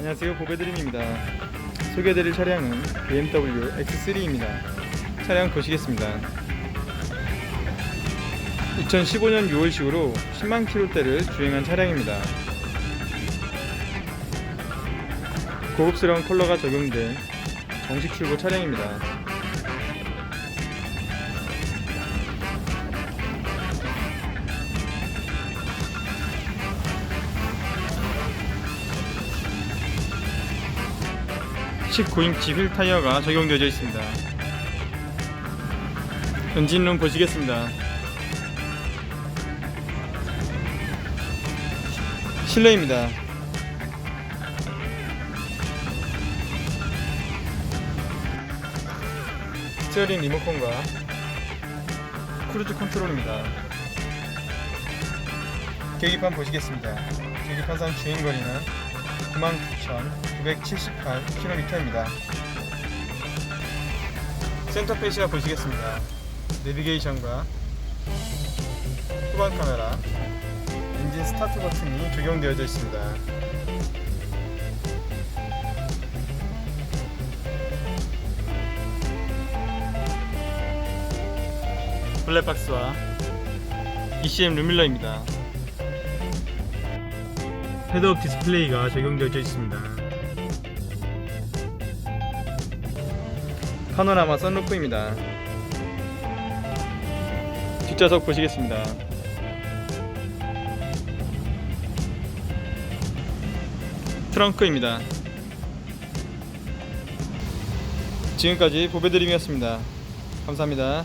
안녕하세요. 보배드림입니다. 소개해드릴 차량은 BMW X3입니다. 차량 보시겠습니다. 2015년 6월식으로 10만 킬로대를 주행한 차량입니다. 고급스러운 컬러가 적용된 정식 출고 차량입니다 19인치 휠 타이어가 적용되어 있습니다. 엔진룸 보시겠습니다. 실내입니다. 스티어링 리모컨과 크루즈 컨트롤입니다. 계기판 보시겠습니다. 계기판 상 주행거리는 99,978km입니다. 센터 페시아 보시겠습니다. 내비게이션과 후방 카메라, 엔진 스타트 버튼이 적용되어져 있습니다. 블랙박스와 ECM 루밀러입니다. 헤드업 디스플레이가 적용되어 있습니다. 파노라마 선루프입니다. 뒷좌석 보시겠습니다. 트렁크입니다. 지금까지 보배드림이었습니다. 감사합니다.